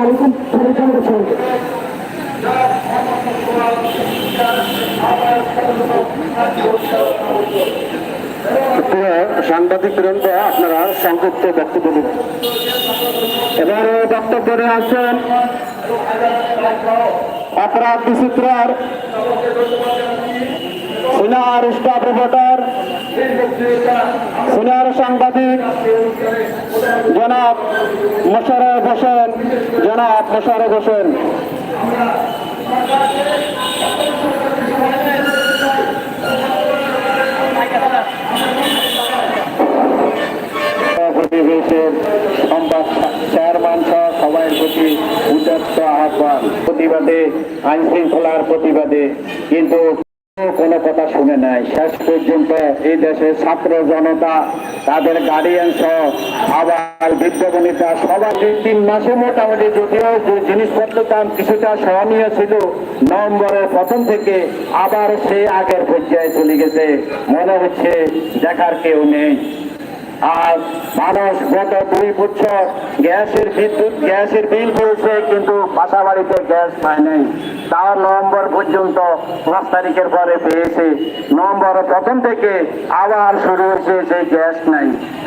আলাইকুম সাংবাদিক বৃন্দ, আপনারা সংক্ষিপ্ত বক্তব্য দিন। এবারে বক্তব্য নিয়ে আসছেন অপরাধ বিচিত্রার সিনিয়র স্টাফ রিপোর্টার সিনিয়র সাংবাদিক জনাব মোশারফ হোসেন, জনাব মোশারফ হোসেন। সংবাদ চেয়ারম্যান সহ সবাই প্রতি উদ্যত্ত আহ্বান। প্রতিবাদে আইন শৃঙ্খলার প্রতিবাদে, কিন্তু কোনো কথা শুনে নাই। শেষ পর্যন্ত এই দেশের ছাত্র জনতা, তাদের গার্ডিয়ান সহ আবার বিজ্ঞাপনীটা সবার দুই তিন মাসে মোটামুটি যদিও যে জিনিসপত্রের দাম কিছুটা সহনীয় ছিল, নভেম্বরের প্রথম থেকে আবার সে আগের পর্যায়ে চলে গেছে। মনে হচ্ছে দেখার কেউ নেই। আর মানুষ গত দুই বছর গ্যাসের বিদ্যুৎ, গ্যাসের বিল পড়েছে কিন্তু বাসা বাড়িতে গ্যাস পায় নাই তাও নভেম্বর পর্যন্ত পাঁচ তারিখের পরে পেয়েছে। নভেম্বরের প্রথম থেকে আবার শুরু হয়েছে যে গ্যাস নাই।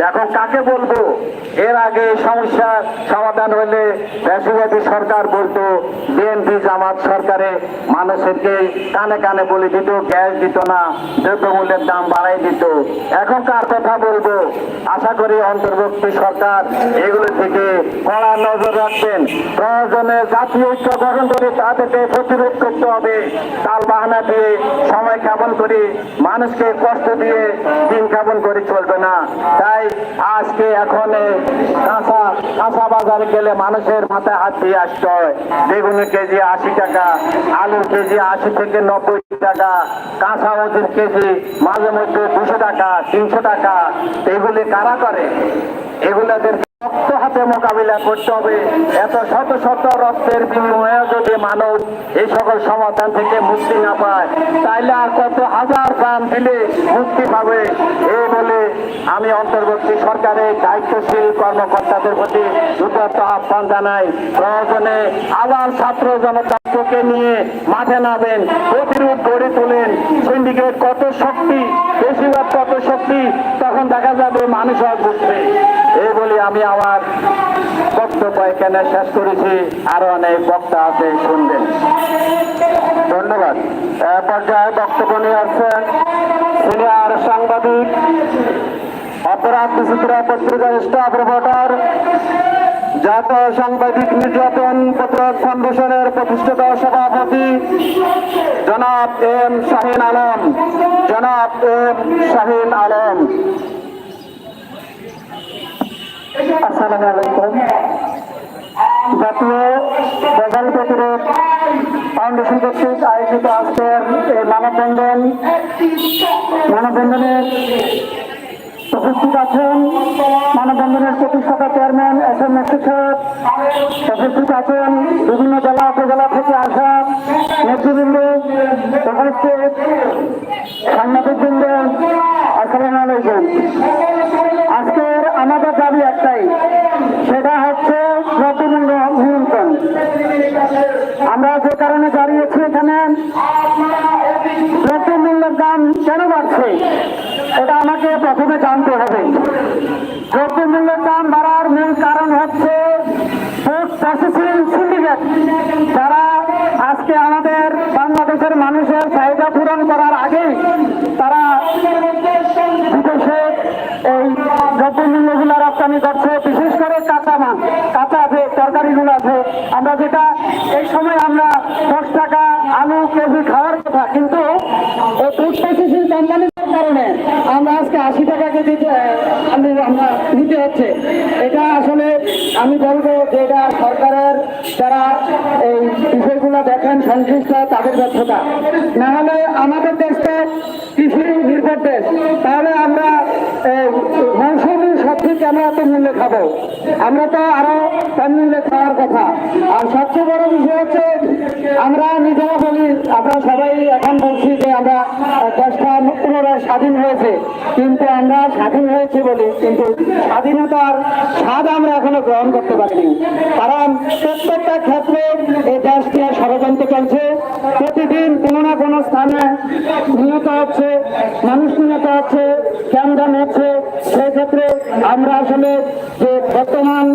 এখন কাকে বলব? এর আগে এই সমস্যার সমাধান হলে বেসরকারি সরকার বলতো, বিএনপি জামাত সরকারে মানুষেরকে কানে কানে বলে দিত, গ্যাস দিত না, দ্রব্যমূল্যের দাম বাড়াই দিত। এখন কার কথা বলব আশা করি অন্তর্বর্তী সরকার এগুলো থেকে কড়া নজর রাখবেন। প্রয়োজনে জাতীয় ঐক্য গঠন করে তাদেরকে প্রতিরোধ করতে হবে। তাল বাহানা দিয়ে সময় কেমন করে, মানুষকে কষ্ট দিয়ে দিন কেমন করে চলবে না। তাই আজকে এখন কাঁচা কাঁচা বাজারে গেলে মানুষের মাথায় হাত দিয়ে আসতে হয়। বেগুনের কেজি আশি টাকা, আলুর কেজি আশি থেকে নব্বই টাকা, কাঁচা মজুর কেজি মাঝে মধ্যে দুশো টাকা, তিনশো টাকা, এগুলি কারা করে? এগুলাদের শক্ত হাতে মোকাবিলা করতে হবে। এত শত শত রক্তের বিনিময়ে যদি মানুষ এই সকল সমাধান থেকে মুক্তি না পায়, তাইলে আর কত হাজার প্রাণ দিলে মুক্তি পাবে? এই বলে আমি অন্তর্বর্তী সরকারের দায়িত্বশীল কর্মকর্তাদের প্রতি উদ্যত আহ্বান জানাই। প্রয়োজনে আবার ছাত্র জনতাকে নিয়ে মাঠে নামেন প্রতিরোধ গড়ে তোলেন। সিন্ডিকেট কত শক্তি, বেশিরভাগ কত শক্তি, তখন দেখা যাবে মানুষ আর বুঝবে। বলে আমি আমার বক্তব্য এখানে শেষ করেছি। আরও অনেক বক্তা আছে, শুনবেন। ধন্যবাদ। পর্যায়ে বক্তব্য নিয়ে আসছেন সিনিয়র সাংবাদিক, অপরাধ বিচিত্র পত্রিকার স্টাফ রিপোর্টার, জাতীয় সাংবাদিক নির্যাতন প্রতিরোধ ফাউন্ডেশনের প্রতিষ্ঠাতা সভাপতি, জনাব এম শাহিন আলম। জনাব এম শাহিন আলম। আসসালামু আলাইকুম। জাতীয় বেগাল প্রতিরোধ ফাউন্ডেশন কর্তৃক আয়োজিত আজকের এই মানববন্ধন, মানববন্ধনের উপস্থিত আছেন মানববন্ধনের প্রতিষ্ঠাতা চেয়ারম্যান, এস এম সাহেব উপস্থিত আছেন বিভিন্ন জেলা, উপজেলা থেকে আসা নেতৃবৃন্দ, উপস্থিত সাংবাদিকবৃন্দ সেটা হচ্ছে দ্রব্যমূল্য নিয়ন্ত্রণ আমরা যে কারণে দাঁড়িয়েছি এখানে দ্রব্যমূল্যের দাম কেন বাড়ছে? এটা আমাকে প্রথমে জানতে হবে। দ্রব্যমূল্যের দাম বাড়ার মূল কারণ হচ্ছে যারা আজকে আমাদের বাংলাদেশের মানুষের চাহিদা পূরণ করার আগেই তারা বিদেশে এই দ্রব্যমূল্যগুলো রপ্তানি করছে। কাঁচা কাঁচা যে তরকারিগুলো আছে। আমরা যেটা, এই সময় আমরা দশ টাকা আলু, কেজি খাওয়ার কথা, কিন্তু ফুড কারণে আমরা আজকে আশি টাকা কেজি আমরা নিতে হচ্ছে। এটা আসলে আমি বলব যে এটা সরকারের যারা এই বিষয়গুলো দেখেন, সংশ্লিষ্ট, তাদের ব্যর্থতা না হলে আমাদের দেশটা কৃষি নির্ভর দেশ। তাহলে আমরা কেন এত মূল্যে খাব। আমরা তো আরও কম মূল্যে খাওয়ার কথা। আর সবচেয়ে বড় বিষয় হচ্ছে, আমরা নিজেরা বলি, আমরা সবাই এখন বলছি যে আমরা দেশটা পুনরায় স্বাধীন হয়েছে। কিন্তু আমরা স্বাধীন হয়েছি বলি, কিন্তু স্বাধীনতার স্বাদ আমরা এখনও গ্রহণ করতে পারিনি। কারণ প্রত্যেকটা ক্ষেত্রে এই দেশকে ষড়যন্ত্র চলছে। প্রতিদিন কোনো না কোনো স্থানে নিহত হচ্ছে, মানুষ নিহত হচ্ছে ক্যামদান হচ্ছে। সেই ক্ষেত্রে আমরা আসলে যে বর্তমান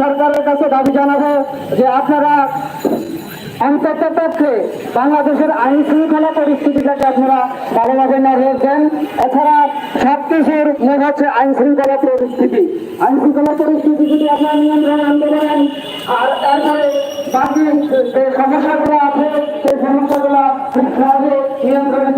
সরকারের কাছে দাবি জানাব যে আপনারা অন্তত পক্ষে বাংলাদেশের আইন শৃঙ্খলা পরিস্থিতিটাকে আপনারা ভালোভাবে নজর দেন। এছাড়া সব কিছুর মনে হচ্ছে আইন শৃঙ্খলা পরিস্থিতি। আইন শৃঙ্খলা পরিস্থিতি যদি আপনারা নিয়ন্ত্রণ আনতে পারেন, আর তারপরে বাকি যে সমস্যাগুলো আছে, সেই সমস্যাগুলো ঠিক সহজে নিয়ন্ত্রণে